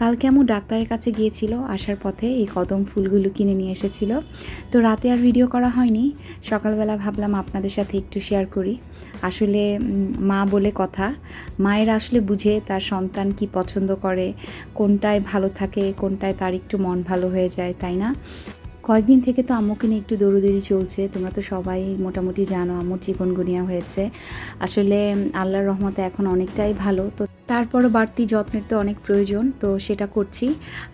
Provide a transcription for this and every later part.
কাল কেমন ডাক্তারের কাছে গিয়েছিল, আসার পথে এই কদম ফুলগুলো কিনে নিয়ে এসেছিল। তো রাতে আর ভিডিও করা হয়নি। সকালবেলা ভাবলাম আপনাদের সাথে একটু শেয়ার করি। আসলে মা বলে কথা, মায়ের আসলে বুঝে তার সন্তান কি পছন্দ করে, কোনটায় ভালো থাকে, কোনটায় তার একটু মন ভালো হয়ে যায়, তাই না? কয়েকদিন থেকে তো আম্মুকে নিয়ে একটু দৌড়োদৌড়ি চলছে। তোমরা তো সবাই মোটামুটি জানো আম্মুর চিকনগুনিয়া হয়েছে। আসলে আল্লাহর রহমতে এখন অনেকটাই ভালো। তো তারপরও বাড়তি যত্নের তো অনেক প্রয়োজন, তো সেটা করছি।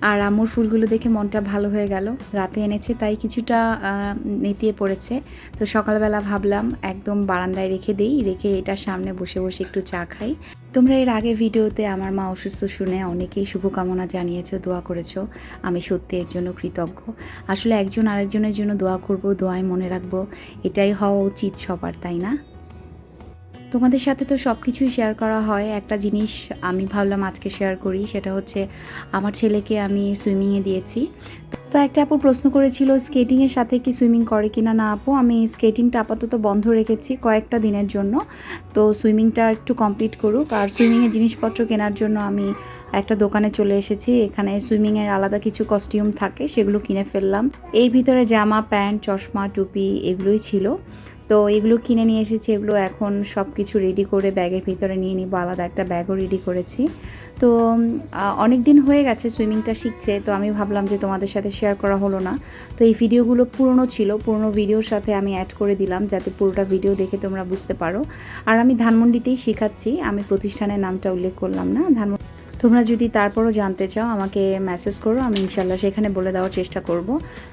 আর আম্মুর ফুলগুলো দেখে মনটা ভালো হয়ে গেল। রাতে এনেছে, তাই কিছুটা নেতিয়ে পড়েছে। তো সকালবেলা ভাবলাম একদম বারান্দায় রেখে দেই, রেখে এটার সামনে বসে বসে একটু চা খাই। তোমরা এর আগের ভিডিওতে আমার মা অসুস্থ শুনে অনেকেই শুভকামনা জানিয়েছো, দোয়া করেছ। আমি সত্যি এর জন্য কৃতজ্ঞ। আসলে একজন আরেকজনের জন্য দোয়া করব, দোয়ায় মনে রাখব। এটাই হওয়া উচিত সবার, তাই না? তোমাদের সাথে তো সব কিছুই শেয়ার করা হয়। একটা জিনিস আমি ভাবলাম আজকে শেয়ার করি, সেটা হচ্ছে আমার ছেলেকে আমি সুইমিংয়ে দিয়েছি। তো একটা আপু প্রশ্ন করেছিল স্কেটিংয়ের সাথে কি সুইমিং করে কিনা না আপু? আমি স্কেটিংটা আপাতত বন্ধ রেখেছি কয়েকটা দিনের জন্য। তো সুইমিংটা একটু কমপ্লিট করুক। আর সুইমিংয়ের জিনিসপত্র কেনার জন্য আমি একটা দোকানে চলে এসেছি। এখানে সুইমিংয়ের আলাদা কিছু কস্টিউম থাকে, সেগুলো কিনে ফেললাম। এই ভিতরে জামা, প্যান্ট, চশমা, টুপি, এগুলোই ছিল। তো এগুলো কিনে নিয়ে এসেছি, এগুলো এখন সব কিছু রেডি করে ব্যাগের ভিতরে নিয়ে নিব, আলাদা একটা ব্যাগও রেডি করেছি। তো অনেক দিন হয়ে গেছে সুইমিংটা শিখছে, তো আমি ভাবলাম যে তোমাদের সাথে শেয়ার করা হলো না। তো এই ভিডিওগুলো পুরনো ছিল, পুরনো ভিডিওর সাথে আমি অ্যাড করে দিলাম যাতে পুরোটা ভিডিও দেখে তোমরা বুঝতে পারো। আর আমি ধানমন্ডিতেই শেখাচ্ছি, আমি প্রতিষ্ঠানের নামটা উল্লেখ করলাম না, ধানমন্ডি তোমরা যদি তারপরও জানতে চাও, আমাকে মেসেজ করো, আমি ইনশাল্লাহ সেখানে বলে দেওয়ার চেষ্টা করব।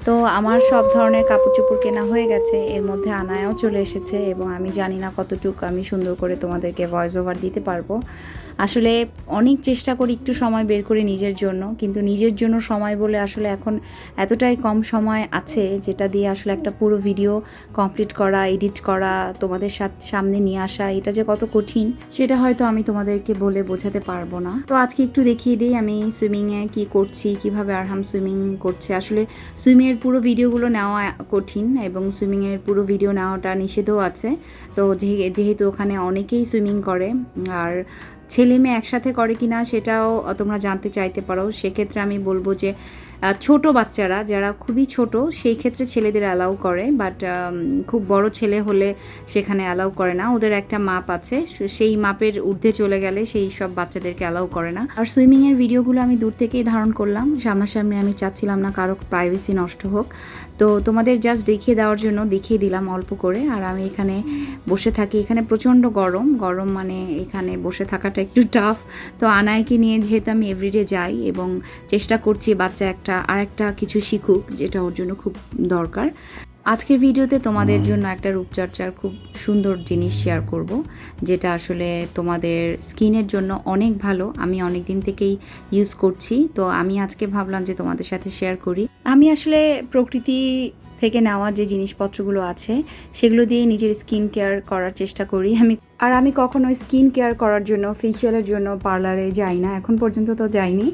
তো আমার সব ধরনের কাপড় চোপড় কেনা হয়ে গেছে, এর মধ্যে আনায়ও চলে এসেছে এবং আমি জানি না কতটুকু আমি সুন্দর করে তোমাদেরকে ভয়েস ওভার দিতে পারব। আসলে অনেক চেষ্টা করি একটু সময় বের করে নিজের জন্য, কিন্তু নিজের জন্য সময় বলে আসলে এখন এতটাই কম সময় আছে যেটা দিয়ে আসলে একটা পুরো ভিডিও কমপ্লিট করা এডিট করা, তোমাদের সাথ- সামনে নিয়ে আসা, এটা যে কত কঠিন, সেটা হয়তো আমি তোমাদেরকে বলে বোঝাতে পারব না। তো আজকে একটু দেখিয়ে দিই আমি সুইমিংয়ে কি করছি, কীভাবে আরহাম সুইমিং করছে। আসলে সুইমিংয়ের পুরো ভিডিওগুলো নেওয়া কঠিন এবং সুইমিংয়ের পুরো ভিডিও নেওয়াটা নিষেধও আছে। তো যেহেতু ওখানে অনেকেই সুইমিং করে, আর ছেলে মেয়ে একসাথে করে কিনা সেটাও তোমরা জানতে চাইতে পারো। সেক্ষেত্রে আমি বলব যে ছোট বাচ্চারা, যারা খুবই ছোট, সেই ক্ষেত্রে ছেলেদের অ্যালাউ করে বাট খুব বড় ছেলে হলে সেখানে অ্যালাউ করে না। ওদের একটা মাপ আছে সেই মাপের ঊর্ধ্বে চলে গেলে সেই সব বাচ্চাদেরকে অ্যালাউ করে না। আর সুইমিংয়ের ভিডিওগুলো আমি দূর থেকেই ধারণ করলাম। সামনাসামনি আমি চাচ্ছিলাম না কারও প্রাইভেসি নষ্ট হোক। তো তোমাদের জাস্ট দেখিয়ে দেওয়ার জন্য দেখিয়ে দিলাম অল্প করে। আর আমি এখানে বসে থাকি। এখানে প্রচণ্ড গরম। গরম মানে এখানে বসে থাকাটা একটু টাফ তো আনায়কে নিয়ে যেহেতু আমি এভরিডে যাই এবং চেষ্টা করছি বাচ্চা একটা আর একটা কিছু শিখুক যেটা ওর জন্য খুব দরকার। আজকের ভিডিওতে তোমাদের জন্য একটা রূপচর্চার খুব সুন্দর জিনিস শেয়ার করব যেটা আসলে তোমাদের স্কিনের জন্য অনেক ভালো। আমি অনেক দিন থেকেই ইউজ করছি। তো আমি আজকে ভাবলাম যে তোমাদের সাথে শেয়ার করি। আমি আসলে প্রকৃতি থেকে নেওয়া যে জিনিসপত্রগুলো আছে, সেগুলো দিয়ে নিজের স্কিন কেয়ার করার চেষ্টা করি। আমি, আর আমি কখনো স্কিন কেয়ার করার জন্য ফেসিয়ালের জন্য পার্লারে যাই না। এখন পর্যন্ত তো যাইনি।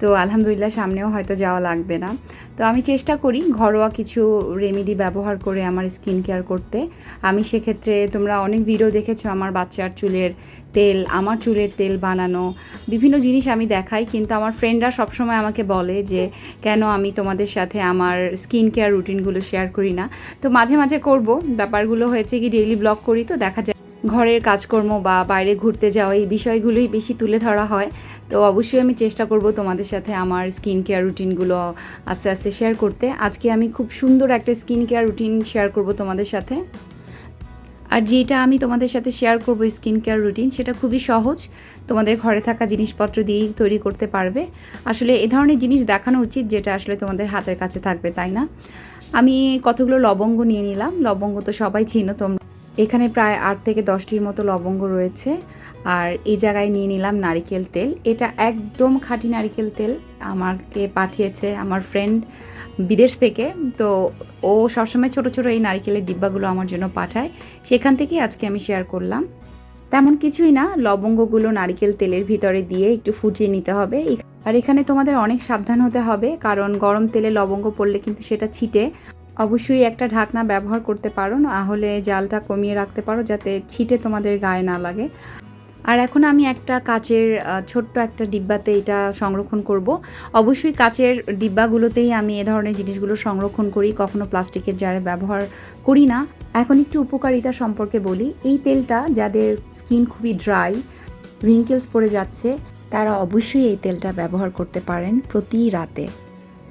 তো আলহামদুলিল্লাহ সামনেও হয়তো যাওয়া লাগবে না। তো আমি চেষ্টা করি ঘরোয়া কিছু রেমেডি ব্যবহার করে আমার স্কিন কেয়ার করতে। আমি সেক্ষেত্রে তোমরা অনেক ভিডিও দেখেছ আমার বাচ্চার চুলের তেল, আমার চুলের তেল বানানো, বিভিন্ন জিনিস আমি দেখাই, কিন্তু আমার ফ্রেন্ডরা সবসময় আমাকে বলে যে, কেন আমি তোমাদের সাথে আমার স্কিন কেয়ার রুটিনগুলো শেয়ার করি না? তো মাঝে মাঝে করব। ব্যাপারগুলো হয়েছে কি ডেইলি ব্লগ করি, তো দেখা যায় ঘরের কাজকর্ম বা বাইরে ঘুরতে যাওয়া, এই বিষয়গুলোই বেশি তুলে ধরা হয়। তো অবশ্যই আমি চেষ্টা করব তোমাদের সাথে আমার স্কিন কেয়ার রুটিনগুলো আস্তে আস্তে শেয়ার করতে। আজকে আমি খুব সুন্দর একটা স্কিন কেয়ার রুটিন শেয়ার করব তোমাদের সাথে। আর যেটা আমি তোমাদের সাথে শেয়ার করব স্কিন কেয়ার রুটিন সেটা খুবই সহজ। তোমাদের ঘরে থাকা জিনিসপত্র দিয়েই তৈরি করতে পারবে। আসলে এ ধরনের জিনিস দেখানো উচিত যেটা আসলে তোমাদের হাতের কাছে থাকবে, তাই না? আমি কতগুলো লবঙ্গ নিয়ে নিলাম। লবঙ্গ তো সবাই চিনো, তোমরা এখানে প্রায় আট থেকে দশটির মতো লবঙ্গ রয়েছে। আর এই জায়গায় নিয়ে নিলাম নারিকেল তেল। এটা একদম খাঁটি নারিকেল তেল আমাকে পাঠিয়েছে আমার ফ্রেন্ড বিদেশ থেকে। তো ও সবসময় ছোট ছোট এই নারিকেলের ডিব্বাগুলো আমার জন্য পাঠায়। সেখান থেকেই আজকে আমি শেয়ার করলাম। তেমন কিছুই না, লবঙ্গগুলো নারিকেল তেলের ভিতরে দিয়ে একটু ফুটিয়ে নিতে হবে। আর এখানে তোমাদের অনেক সাবধান হতে হবে, কারণ গরম তেলে লবঙ্গ পড়লে কিন্তু সেটা ছিটে। অবশ্যই একটা ঢাকনা ব্যবহার করতে পারো নাহলে জালটা কমিয়ে রাখতে পারো যাতে ছিটে তোমাদের গায়ে না লাগে। আর এখন আমি একটা কাচের ছোট্ট একটা ডিব্বাতে এটা সংরক্ষণ করব। অবশ্যই কাচের ডিব্বাগুলোতেই আমি এ ধরনের জিনিসগুলো সংরক্ষণ করি, কখনো প্লাস্টিকের জারে ব্যবহার করি না। এখন একটু উপকারিতা সম্পর্কে বলি, এই তেলটা যাদের স্কিন খুবই ড্রাই, রিঙ্কেলস পড়ে যাচ্ছে, তারা অবশ্যই এই তেলটা ব্যবহার করতে পারেন প্রতি রাতে।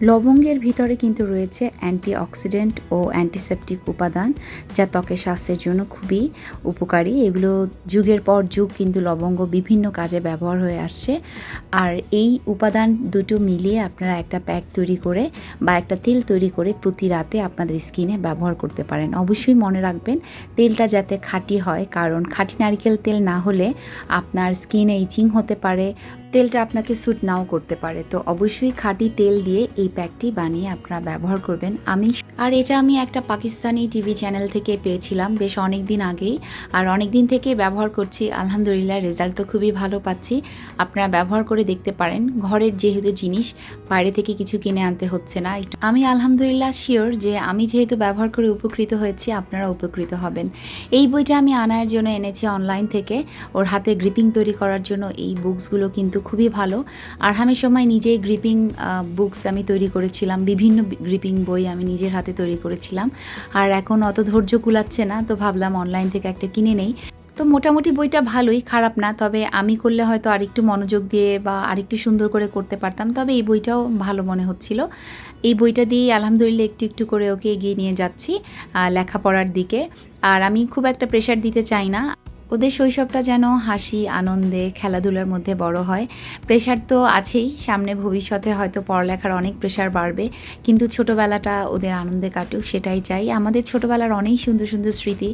লবঙ্গের ভিতরে কিন্তু রয়েছে অ্যান্টিঅক্সিডেন্ট ও অ্যান্টিসেপটিক উপাদান, যা ত্বকের স্বাস্থ্যের জন্য খুবই উপকারী। এগুলো যুগের পর যুগ কিন্তু লবঙ্গ বিভিন্ন কাজে ব্যবহার হয়ে আসছে। আর এই উপাদান দুটো মিলিয়ে আপনারা একটা প্যাক তৈরি করে বা একটা তেল তৈরি করে প্রতি রাতে আপনাদের স্কিনে ব্যবহার করতে পারেন। অবশ্যই মনে রাখবেন, তেলটা যাতে খাঁটি হয়, কারণ খাঁটি নারকেল তেল না হলে আপনার স্কিনে ইচিং হতে পারে তেলটা আপনাকে স্যুট নাও করতে পারে। তো অবশ্যই খাঁটি তেল দিয়ে এই প্যাকটি বানিয়ে আপনারা ব্যবহার করবেন। আমি আর এটা আমি একটা পাকিস্তানি টিভি চ্যানেল থেকে পেয়েছিলাম বেশ অনেক দিন আগেই। আর অনেক দিন থেকে ব্যবহার করছি, আলহামদুলিল্লাহ রেজাল্ট তো খুবই ভালো পাচ্ছি। আপনারা ব্যবহার করে দেখতে পারেন, ঘরের যেহেতু জিনিস, বাইরে থেকে কিছু কিনে আনতে হচ্ছে না। আমি আলহামদুলিল্লাহ শিওর যে আমি যেহেতু ব্যবহার করে উপকৃত হয়েছি, আপনারা উপকৃত হবেন। এই বইটা আমি আনার জন্য এনেছি অনলাইন থেকে। ওর হাতে গ্রিপিং তৈরি করার জন্য এই বুকসগুলো কিন্তু খুবই ভালো। আর আমি সময় নিজেই গ্রিপিং বুকস আমি তৈরি করেছিলাম। বিভিন্ন গ্রিপিং বই আমি নিজের হাতে তৈরি করেছিলাম। আর এখন অত ধৈর্য কুলাচ্ছে না, তো ভাবলাম অনলাইন থেকে একটা কিনে নেই। তো মোটামুটি বইটা ভালোই, খারাপ না, তবে আমি করলে হয়তো আরেকটু মনোযোগ দিয়ে বা আরেকটু সুন্দর করে করতে পারতাম, তবে এই বইটাও ভালো মনে হচ্ছিল। এই বইটা দিয়েই আলহামদুলিল্লাহ একটু একটু করে ওকে এগিয়ে নিয়ে যাচ্ছি লেখাপড়ার দিকে। আর আমি খুব একটা প্রেশার দিতে চাই না। ওদের শৈশবটা যেন হাসি, আনন্দে খেলাধুলার মধ্যে বড় হয়। প্রেশার তো আছেই, সামনে ভবিষ্যতে হয়তো পড়ালেখার অনেক প্রেশার বাড়বে, কিন্তু ছোটোবেলাটা ওদের আনন্দে কাটুক, সেটাই চাই। আমাদের ছোটোবেলার অনেক সুন্দর সুন্দর স্মৃতি,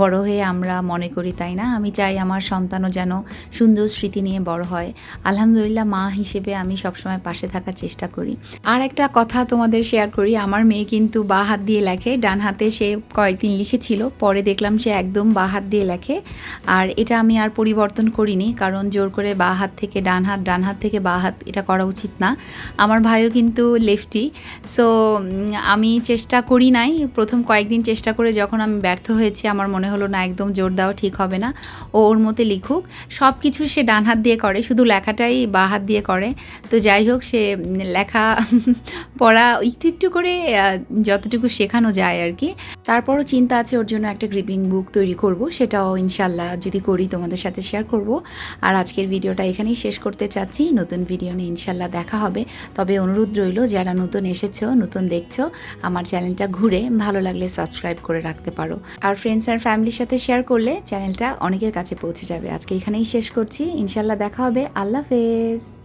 বড় হয়ে আমরা মনে করি, তাই না? আমি চাই আমার সন্তানও যেন সুন্দর স্মৃতি নিয়ে বড় হয়। আলহামদুলিল্লাহ, মা হিসেবে আমি সবসময় পাশে থাকার চেষ্টা করি। আর একটা কথা তোমাদের শেয়ার করি, আমার মেয়ে কিন্তু বা হাত দিয়ে লেখে, ডান হাতে সে কয়েকদিন লিখেছিল, পরে দেখলাম সে একদম বা হাত দিয়ে লেখে। আর এটা আমি আর পরিবর্তন করিনি, কারণ জোর করে বা হাত থেকে ডান হাত ডান হাত থেকে বা হাত, এটা করা উচিত না। আমার ভাইও কিন্তু লেফটি সো আমি চেষ্টা করি নাই। প্রথম কয়েকদিন চেষ্টা করে যখন আমি ব্যর্থ হয়েছি, আমার মনে হলো না একদম জোর দেওয়া ঠিক হবে না। ও ওর মতে লিখুক সব কিছু সে ডান হাত দিয়ে করে, শুধু লেখাটাই বা হাত দিয়ে করে। তো যাই হোক, সে লেখা পড়া একটু একটু করে যতটুকু শেখানো যায় আর কি। তারপরও চিন্তা আছে, ওর জন্য একটা গ্রিপিং বুক তৈরি করব, সেটাও ইনশাল্লাহ যদি করি তোমাদের সাথে শেয়ার করব। আর আজকের ভিডিওটা এখানেই শেষ করতে চাচ্ছি। নতুন ভিডিও নিয়ে ইনশাল্লাহ দেখা হবে। তবে অনুরোধ রইল, যারা নতুন এসেছ, নতুন দেখছ, আমার চ্যানেলটা ঘুরে ভালো লাগলে সাবস্ক্রাইব করে রাখতে পারো। আর ফ্রেন্ডস আর ফ্যামিলির সাথে শেয়ার করলে চ্যানেলটা অনেকের কাছে পৌঁছে যাবে। আজকে এখানেই শেষ করছি। ইনশাল্লাহ দেখা হবে। আল্লাহ হাফেজ।